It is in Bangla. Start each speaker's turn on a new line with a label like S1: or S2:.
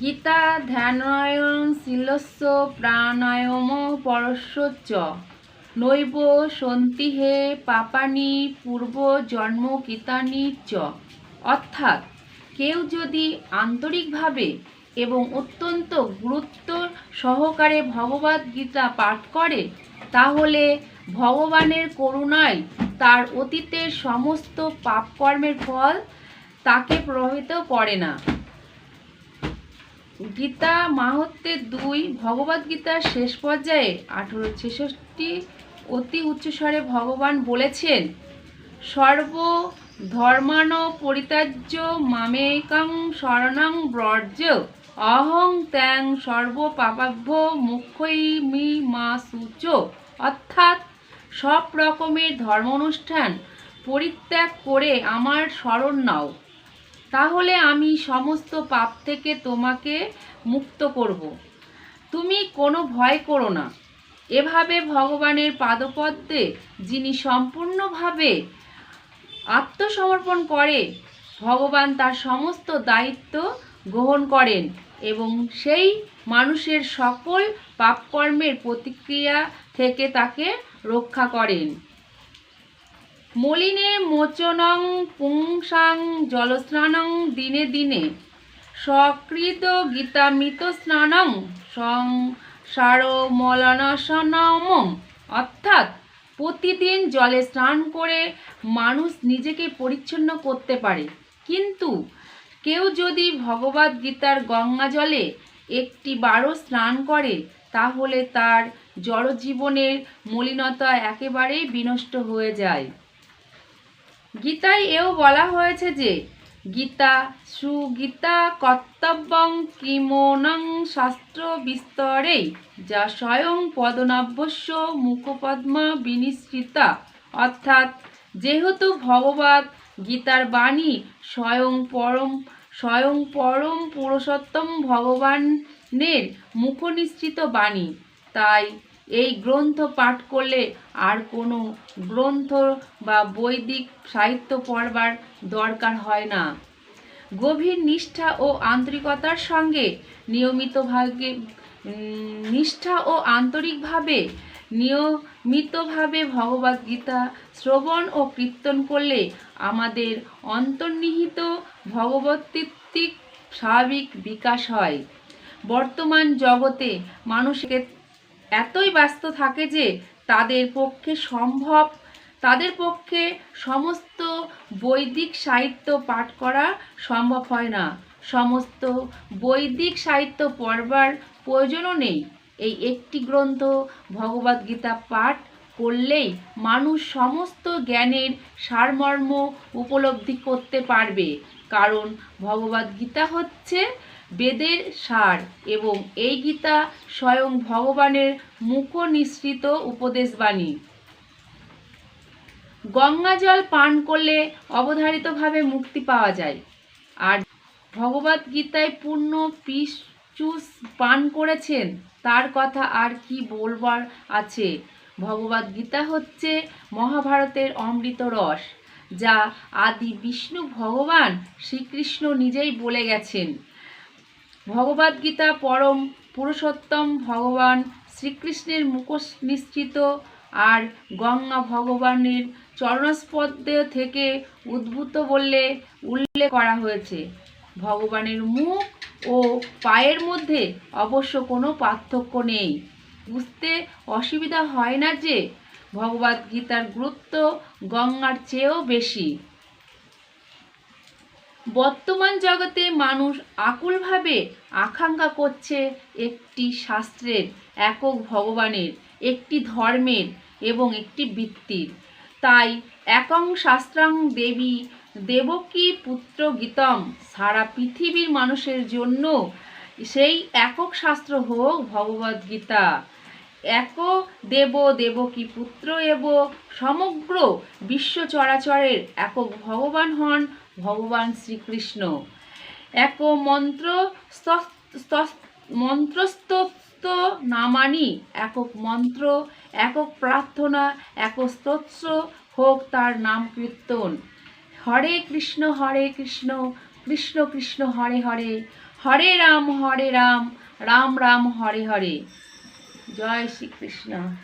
S1: গীতা ধ্যানায়ন শিলস্য প্রাণায়াম পরশ্য চ নৈব সন্তি হে পাপানি পূর্ব জন্ম কীতানি চ অর্থাৎ কেউ যদি আন্তরিকভাবে এবং অত্যন্ত গুরুত্ব সহকারে ভগবদ গীতা পাঠ করে তাহলে ভগবানের করুণায় তার অতীতের সমস্ত পাপকর্মের ফল তাকে প্রভাবিত করে না গীতা মাহত্যে দুই ভগবত গীতার শেষ পর্যায়ে আঠেরো ছেষট্টি অতি উচ্চস্বরে ভগবান বলেছেন সর্ব ধর্মান পরিত্যাজ্য মামেকাং শরণাং ব্রজ অহং ত্যাং মুখ্যই মি মা সূচ অর্থাৎ সব রকমের ধর্ম অনুষ্ঠান পরিত্যাগ করে আমার স্মরণ নাও তাহলে আমি সমস্ত পাপ থেকে তোমাকে মুক্ত করব। তুমি কোনো ভয় করো না এভাবে ভগবানের পাদপদ্মে যিনি সম্পূর্ণভাবে আত্মসমর্পণ করে ভগবান তার সমস্ত দায়িত্ব গ্রহণ করেন এবং সেই মানুষের সকল পাপকর্মের প্রতিক্রিয়া থেকে তাকে রক্ষা করেন মলিনে মোচনং পুংসাং জলস্নানং দিনে দিনে সকৃত গীতামিত স্নানং সং সারমলনসনম অর্থাৎ প্রতিদিন জলে স্নান করে মানুষ নিজেকে পরিচ্ছন্ন করতে পারে কিন্তু কেউ যদি ভগবদ গীতার গঙ্গা জলে একটি বারো স্নান করে তাহলে তার জড়জীবনের মলিনতা একেবারেই বিনষ্ট হয়ে যায় গীতায় এও বলা হয়েছে যে গীতা সুগীতা কর্তব্যং কিমনং শাস্ত্র বিস্তরেই যা স্বয়ং পদনাভ্যস্য মুখপদ্মা বিনিশ্রিতা অর্থাৎ যেহেতু ভগবত গীতার বাণী স্বয়ং পরম স্বয়ং পরম পুরুষোত্তম ভগবানের মুখনিশ্চিত বাণী তাই এই গ্রন্থ পাঠ করলে আর কোনো গ্রন্থ বা বৈদিক সাহিত্য পড়বার দরকার হয় না গভীর নিষ্ঠা ও আন্তরিকতার সঙ্গে নিয়মিতভাবে নিষ্ঠা ও আন্তরিকভাবে নিয়মিতভাবে ভগবদ গীতা শ্রবণ ও কীর্তন করলে আমাদের অন্তর্নিহিত ভগবতীত্বিক স্বাভাবিক বিকাশ হয় বর্তমান জগতে মানুষের এতই ব্যস্ত থাকে যে তাদের পক্ষে সম্ভব তাদের পক্ষে সমস্ত বৈদিক সাহিত্য পাঠ করা সম্ভব হয় না সমস্ত বৈদিক সাহিত্য পড়বার প্রয়োজনও নেই এই একটি গ্রন্থ ভগবদ্গীতা পাঠ করলেই মানুষ সমস্ত জ্ঞানের সারমর্ম উপলব্ধি করতে পারবে কারণ ভগবদ্গীতা হচ্ছে বেদের সার এবং এই গীতা স্বয়ং ভগবানের মুখনিসৃত উপদেশবাণী গঙ্গা জল পান করলে অবধারিতভাবে মুক্তি পাওয়া যায় আর ভগবত গীতায় পূর্ণ পিচুস পান করেছেন তার কথা আর কি বলবার আছে ভগবত গীতা হচ্ছে মহাভারতের অমৃত রস যা আদি বিষ্ণু ভগবান শ্রীকৃষ্ণ নিজেই বলে গেছেন ভগবদ্গীতা পরম পুরুষোত্তম ভগবান শ্রীকৃষ্ণের মুখোশ নিশ্চিত আর গঙ্গা ভগবানের চরণস্পদ থেকে উদ্ভূত বললে উল্লেখ করা হয়েছে ভগবানের মুখ ও পায়ের মধ্যে অবশ্য কোনো পার্থক্য নেই বুঝতে অসুবিধা হয় না যে ভগবদ্গীতার গুরুত্ব গঙ্গার চেয়েও বেশি বর্তমান জগতে মানুষ আকুলভাবে আকাঙ্ক্ষা করছে একটি শাস্ত্রের একক ভগবানের একটি ধর্মের এবং একটি বৃত্তির তাই একং শাস্ত্রাং দেবী দেবকী পুত্র গীতম সারা পৃথিবীর মানুষের জন্য সেই একক শাস্ত্র হোক ভগবদ্গীতা এক দেব দেব কি পুত্র এব সমগ্র বিশ্ব চরাচরের একক ভগবান হন ভগবান শ্রীকৃষ্ণ এক মন্ত্র মন্ত্রস্তত্ব নামানি একক মন্ত্র একক প্রার্থনা এক স্তোত্র হোক তার নাম কীর্তন হরে কৃষ্ণ হরে কৃষ্ণ কৃষ্ণ কৃষ্ণ হরে হরে হরে রাম হরে রাম রাম রাম হরে হরে જય શ્રી કૃષ્ણ